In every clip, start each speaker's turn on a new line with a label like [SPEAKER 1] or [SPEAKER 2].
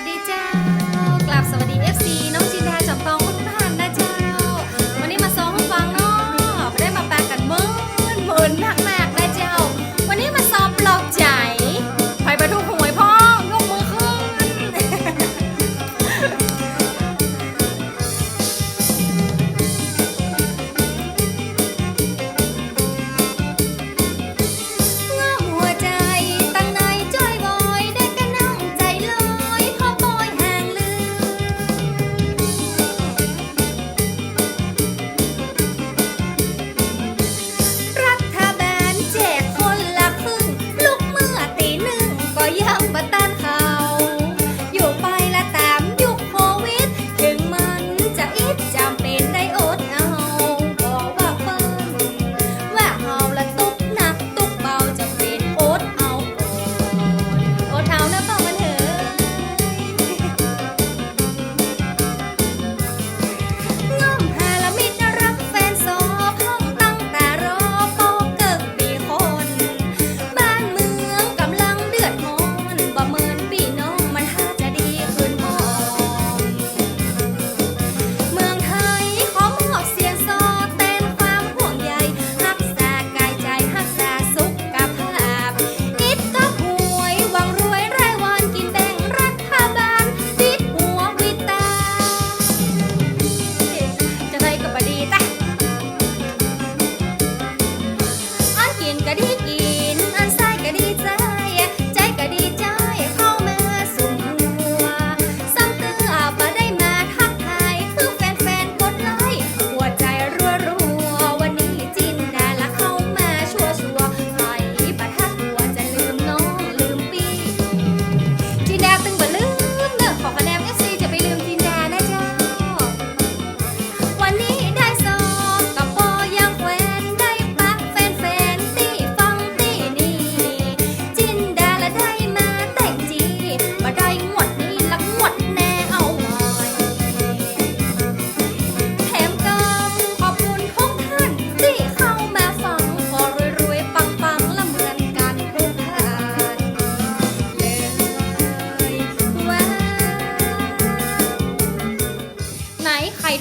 [SPEAKER 1] วัสดีเจ้า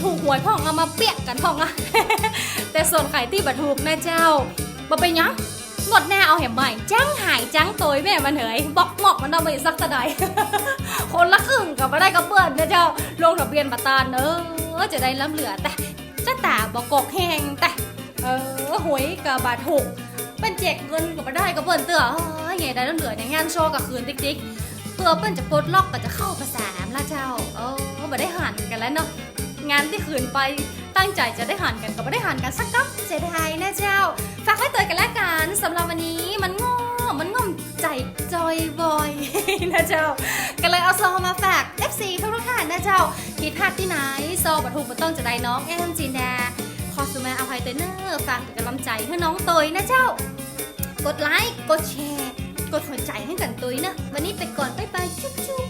[SPEAKER 1] ถูกหวยพ่องเอามาเปียกกันพ่องอะแต่ส่วนไข่ที่บัถูกนะเจ้าบ่เป็นหยังงดแน่เอาแหมใหม่จ้างหายจ้างโตยแม่มันเหยบอกหมอกมันเอาไปสักตะไดคนละครึ่งกับมาได้กับเปื่อนนะเจ้าลงทะเบียนประตานเออจะได้ล้ำเหลือแต่จะตาบอกกอกแห้งแต่เออหวยกับบาถูกเป็นแจกเงินกับมาได้กับเปื่อนเตือเออไงได้ล้ำเหลือในงานโชว์กับคืนติ๊กๆเพื่อเปิ้นจะปลดล็อกก็จะเข้าภาษามละเจ้าเออบ่ได้หันกันแล้วเนาะ งานที่ขืนไปตั้งใจจะได้หันกันก็บ่ได้หันกันสักกับเสียดายนะเจ้า ฝากไว้เตือนกันแล้วกันสำหรับวันนี้มันง่อมันง่อมใจจอยบอยนะเจ้าก็เลยเอาซองมาฝาก FC ทุกทุกท่านนะเจ้าผิดพลาดที่ไหนซอบัถูกบัต้องจะได้น้องแอมจินดาขอสุมาอภัยเตอร์เนอร์ฝากเป็นกำลังใจให้น้องเตยนะเจ้า กดไลค์กดแชร์ กดหัวใจให้กันตุยนะวันนี้ไปก่อนบ๊ายบายจุ๊บจุ๊บ